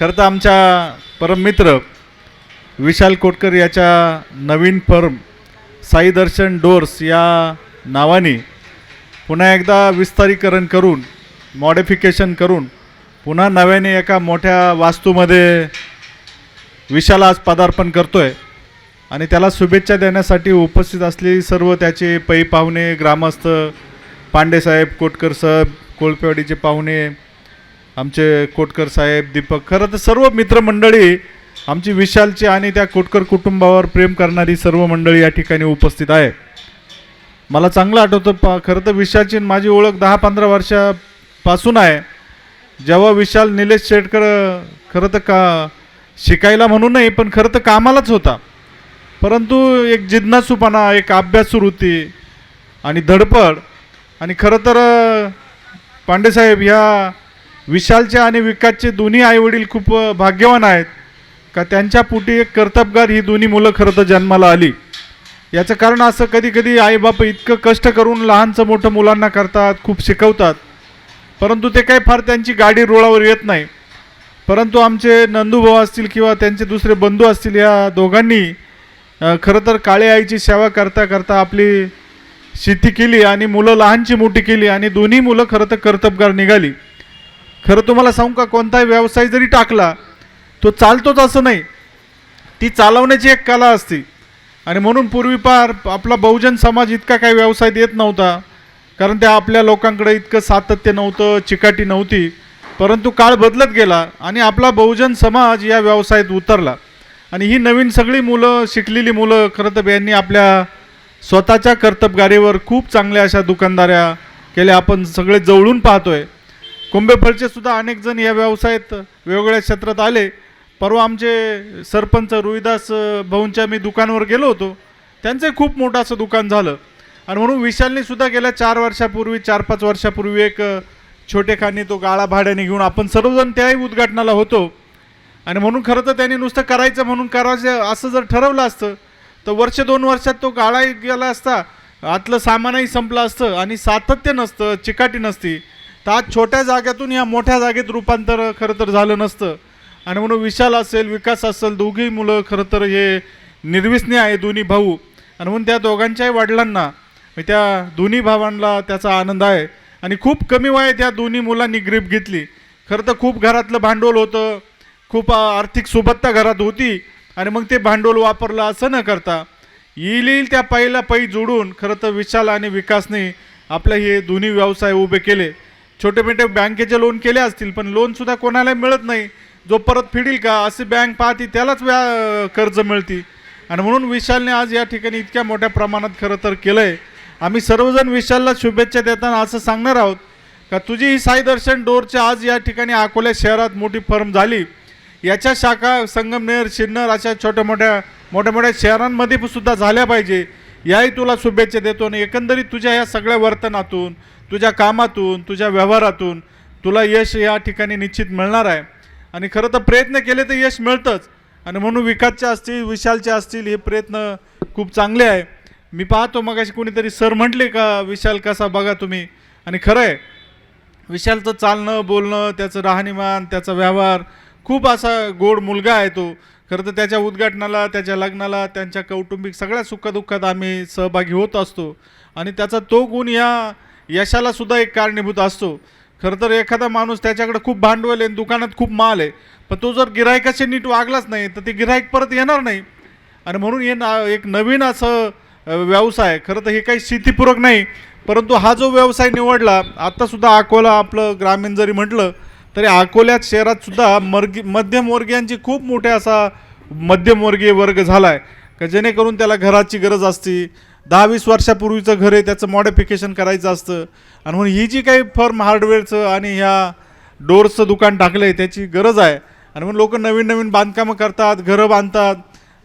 खरं तर आमच्या परममित्र विशाल कोटकर याच्या नवीन फर्म साई दर्शन डोर्स या नावाने पुन्हा एकदा विस्तारीकरण करून मॉडिफिकेशन करून पुन्हा नव्याने एका मोठ्या वास्तूमध्ये विशाल आज पदार्पण आहे आणि त्याला शुभेच्छा देण्यासाठी उपस्थित असलेली सर्व त्याचे पै पाहुणे ग्रामस्थ पांडेसाहेब कोटकर साहेब कोळपेवाडीचे पाहुणे आमचे कोटकर साहेब दीपक खरं तर सर्व मित्रमंडळी आमची विशालची आणि त्या कोटकर कुटुंबावर प्रेम करणारी सर्व मंडळी या ठिकाणी उपस्थित आहे. मला चांगलं आठवतं पा खरं तर विशालची आणि माझी ओळख दहा पंधरा वर्षापासून आहे. जेव्हा विशाल निलेश शेटकर खरं तर का शिकायला म्हणून नाही पण खरं तर कामालाच होता. परंतु एक जिज्ञासूपणा एक अभ्यासवृत्ती आणि धडपड आणि खरं तर पांडेसाहेब ह्या विशालचे आणि विकासचे दोन्ही आईवडील खूप भाग्यवान आहेत. का त्यांच्या पोटी एक कर्तबगार ही दोन्ही मुलं खरं तर जन्माला आली. याचं कारण असं कधी कधी आईबाप इतकं कष्ट करून लहानचं मोठं मुलांना करतात खूप शिकवतात. परंतु ते काही फार त्यांची गाडी रुळावर येत नाही. परंतु आमचे नंदूभाऊ असतील किंवा त्यांचे दुसरे बंधू असतील या दोघांनी खरं तर काळे आईची सेवा करता करता आपली शेती केली आणि मुलं लहानची मोठी केली आणि दोन्ही मुलं खरं तर कर्तबगार निघाली. खरं तुम्हाला सांगू का कोणताही व्यवसाय जरी टाकला तो चालतोच असं नाही. ती चालवण्याची एक कला असते. आणि म्हणून पूर्वी पार आपला बहुजन समाज इतका काही व्यवसाय देत नव्हता. कारण त्या आपल्या लोकांकडे इतकं सातत्य नव्हतं चिकाटी नव्हती. परंतु काळ बदलत गेला आणि आपला बहुजन समाज या व्यवसायात उतरला. आणि ही नवीन सगळी मुलं शिकलेली मुलं खरं तर यांनी आपल्या स्वतःच्या कर्तबगारीवर खूप चांगल्या अशा दुकानदाऱ्या केल्या. आपण सगळे जवळून पाहतोय. कुंभेफळचे सुद्धा अनेक जण या व्यवसायात वेगवेगळ्या क्षेत्रात आले. परवा आमचे सरपंच रोहिदास भाऊंच्या मी दुकानावर गेलो होतो. त्यांचं खूप मोठं असं दुकान झालं. आणि म्हणून विशालने सुद्धा गेल्या चार वर्षापूर्वी चार पाच वर्षापूर्वी एक अ, छोटेखानी तो गाळा भाड्याने घेऊन आपण सर्वजण त्याही उद्घाटनाला होतो. आणि म्हणून खरं तर त्यांनी नुसतं करायचं म्हणून करायचं असं जर ठरवलं असतं तर वर्ष दोन वर्षात तो गाळा गेला असता आतलं सामानही संपलं असतं आणि सातत्य नसतं चिकाटी नसती. तर आज छोट्या जागेतून या मोठ्या जागेत रूपांतर खरं तर झालं नसतं. आणि म्हणून विशाल असेल विकास असेल दोघी मुलं खरं तर हे निर्विसनी आहे दोन्ही भाऊ. आणि म्हणून त्या दोघांच्याही वडिलांना त्या दोन्ही भावांना त्याचा आनंद आहे. आणि खूप कमी वयात या दोन्ही मुलांनी ग्रीप घेतली. खरं तर खूप घरातलं भांडवल होतं. खूप आर्थिक सुबत्ता घरात होती. आणि मग ते भांडवल वापरलं असं न करता येईल येईल त्या पैला पै जोडून खरं तर विशाल आणि विकासने आपले हे दोन्ही व्यवसाय उभे केले. छोटे मोठे बँकेचे लोन केले असतील पण लोनसुद्धा कोणाला मिळत नाही. जो परत फिडील का असे बँक पाहती त्यालाच व्या कर्ज मिळती. आणि म्हणून विशालने आज या ठिकाणी इतक्या मोठ्या प्रमाणात खरं तर केलं आहे आम्ही सर्वजण विशालला शुभेच्छा देताना असं सांगणार आहोत का तुझी ही साई दर्शन डोरच्या आज या ठिकाणी अकोल्या शहरात मोठी फर्म झाली. याच्या शाखा संगमनेर शिन्नर अशा छोट्या मोठ्या मोठ्या मोठ्या शहरांमध्ये सुद्धा झाल्या पाहिजे. याही तुला शुभेच्छा देतो आणि एकंदरीत तुझ्या या सगळ्या वर्तनातून तुझ्या कामातून तुझ्या व्यवहारातून तुला यश या ठिकाणी निश्चित मिळणार आहे. आणि खरं तर प्रयत्न केले तर यश मिळतंच. आणि म्हणून विकासचे असतील विशालचे असतील हे प्रयत्न खूप चांगले आहे. मी पाहतो मग अशी कोणीतरी सर म्हटले का विशाल कसा बघा तुम्ही. आणि खरं आहे विशालचं चालणं बोलणं त्याचं राहणीमान त्याचा व्यवहार खूप असा गोड मुलगा आहे तो. खरं तर त्याच्या उद्घाटनाला त्याच्या लग्नाला त्यांच्या कौटुंबिक सगळ्या सुखदुःखात आम्ही सहभागी होत असतो. आणि त्याचा तो गुण या यशाला सुद्धा एक कारणीभूत असतो. खरं तर एखादा माणूस त्याच्याकडे खूप भांडवल आहे आणि दुकानात खूप माल आहे. पण तो जर गिरायकाशी नीट वागलाच नाही तर ते गिरायक परत येणार नाही. आणि म्हणून हे ना एक नवीन असं व्यवसाय खरं तर हे काही शेतीपूरक नाही परंतु हा जो व्यवसाय निवडला आत्तासुद्धा अकोला आपलं ग्रामीण जरी म्हटलं तरी अकोल्यात शहरात सुद्धा मर्गी मध्यमवर्गीयांची खूप मोठ्या असा मध्यमवर्गीय वर्ग झाला आहे का जेणेकरून त्याला घराची गरज असते. दहा वीस वर्षापूर्वीचं घर आहे त्याचं मॉडिफिकेशन करायचं असतं. आणि म्हणून ही जी काही फर्म हार्डवेअरचं आणि ह्या डोअर्सचं दुकान टाकलं आहे त्याची गरज आहे. आणि म्हणून लोक नवीन नवीन बांधकामं करतात घरं बांधतात.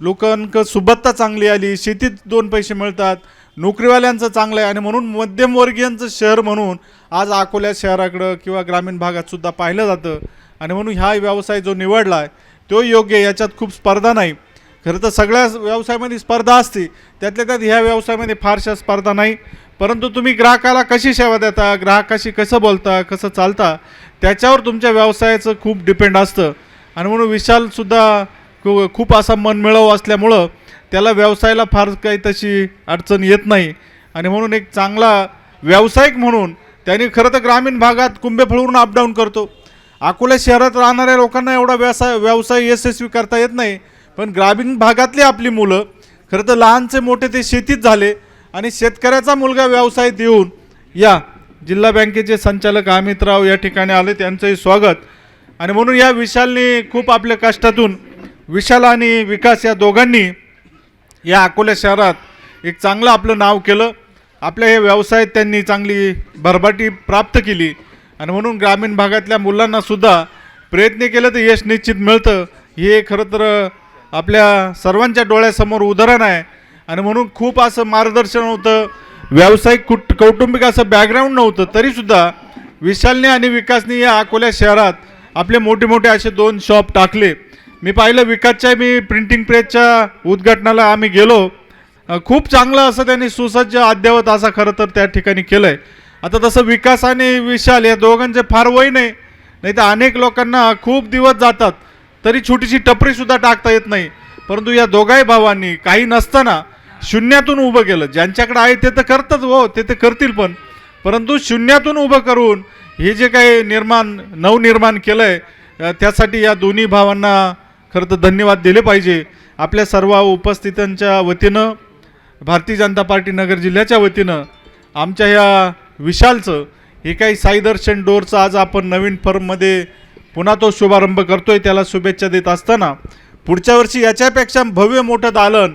लोकांक सुबत्ता चांगली आली शेतीत दोन पैसे मिळतात. नोकरीवाल्यांचं चांगलं आहे आणि म्हणून मध्यमवर्गीयांचं शहर म्हणून आज अकोल्या शहराकडं किंवा ग्रामीण भागातसुद्धा पाहिलं जातं. आणि म्हणून हा व्यवसाय जो निवडला आहे तो योग्य याच्यात खूप स्पर्धा नाही. खरं तर सगळ्या व्यवसायामध्ये स्पर्धा असते. त्यातल्या त्यात ह्या व्यवसायामध्ये फारशा स्पर्धा नाही. परंतु तुम्ही ग्राहकाला कशी सेवा देता ग्राहकाशी कसं बोलता कसं चालता त्याच्यावर तुमच्या व्यवसायाचं खूप डिपेंड असतं. आणि म्हणून विशालसुद्धा खू- खूप असा मनमिळाव असल्यामुळं त्याला व्यवसायाला फार काही तशी अडचण येत नाही. आणि म्हणून एक चांगला व्यावसायिक म्हणून त्यांनी खरं तर ग्रामीण भागात कुंभे फळवरून अपडाऊन करतो. अकोला शहरात राहणाऱ्या लोकांना एवढा व्यवसाय व्यवसाय यशस्वी करता येत नाही. पण ग्रामीण भागातली आपली मुलं खरं तर लहानचे मोठे ते शेतीत झाले. आणि शेतकऱ्याचा मुलगा व्यवसायात येऊन या जिल्हा बँकेचे संचालक अमितराव या ठिकाणी आले. त्यांचंही स्वागत. आणि म्हणून या विशालने खूप आपल्या कष्टातून विशाल आणि विकास या दोघांनी या अकोला शहरात एक चांगलं आपलं नाव केलं. आपल्या हे व्यवसायात त्यांनी चांगली भरभाटी प्राप्त केली. आणि म्हणून ग्रामीण भागातल्या मुलांनासुद्धा प्रयत्न केलं तर यश निश्चित मिळतं. हे खरं तर आपल्या सर्वांच्या डोळ्यासमोर उदाहरण आहे. आणि म्हणून खूप असं मार्गदर्शन होतं. व्यावसायिक कुट कौटुंबिक असं बॅकग्राऊंड नव्हतं. तरीसुद्धा विशालने आणि विकासने या अकोल्या शहरात आपले मोठे मोठे असे दोन शॉप टाकले. मी पाहिलं विकासच्या मी प्रिंटिंग प्रेसच्या उद्घाटनाला आम्ही गेलो. खूप चांगलं असं त्यांनी सुसज्ज अद्ययावत असा खरं तर त्या ठिकाणी केलं आहे आता तसं विकास आणि विशाल या दोघांचे फार वय नाही. नाही तर अनेक लोकांना खूप दिवस जातात. तरी छोटीशी टपरीसुद्धा टाकता येत नाही. परंतु या दोघाही भावांनी काही नसताना शून्यातून उभं केलं. ज्यांच्याकडे आहे ते तर करतात हो ते तर करतील पण. परंतु शून्यातून उभं करून हे जे काही निर्माण नवनिर्माण केलं आहे त्यासाठी या दोन्ही भावांना खरं तर धन्यवाद दिले पाहिजे. आपल्या सर्व उपस्थितांच्या वतीनं भारतीय जनता पार्टी नगर जिल्ह्याच्या वतीनं आमच्या ह्या विशालचं हे काही साई दर्शन डोअरचं आज आपण नवीन फर्ममध्ये पुन्हा तो शुभारंभ करतो आहे त्याला शुभेच्छा देत असताना. पुढच्या वर्षी याच्यापेक्षा भव्य मोठं दालन.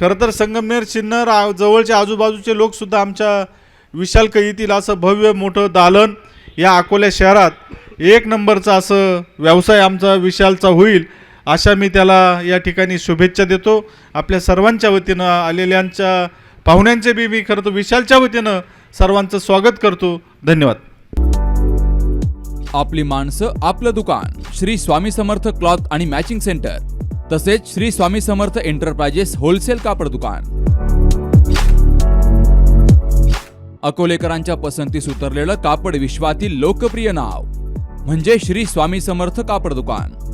खरं तर संगमनेर सिन्नर आ- जवळचे आजूबाजूचे लोकसुद्धा आमच्या विशाल येतील असं भव्य मोठं दालन या अकोल्या शहरात. एक नंबरचा असं व्यवसाय आमचा विशालचा होईल. अशा मी त्याला या ठिकाणी शुभेच्छा देतो. आपल्या सर्वांच्या वतीनं आलेल्यांच्या पाहुण्यांचे बी मी खरं तर विशालच्या वतीनं सर्वांचं स्वागत करतो. धन्यवाद. आपली माणसं आपलं दुकान. श्री स्वामी समर्थ क्लॉथ आणि मॅचिंग सेंटर. तसेच श्री स्वामी समर्थ एंटरप्राइजेस होलसेल कापड दुकान. अकोलेकरांच्या पसंतीस उतरलेलं कापड विश्वातील लोकप्रिय नाव. म्हणजे श्री स्वामी समर्थ कापड दुकान.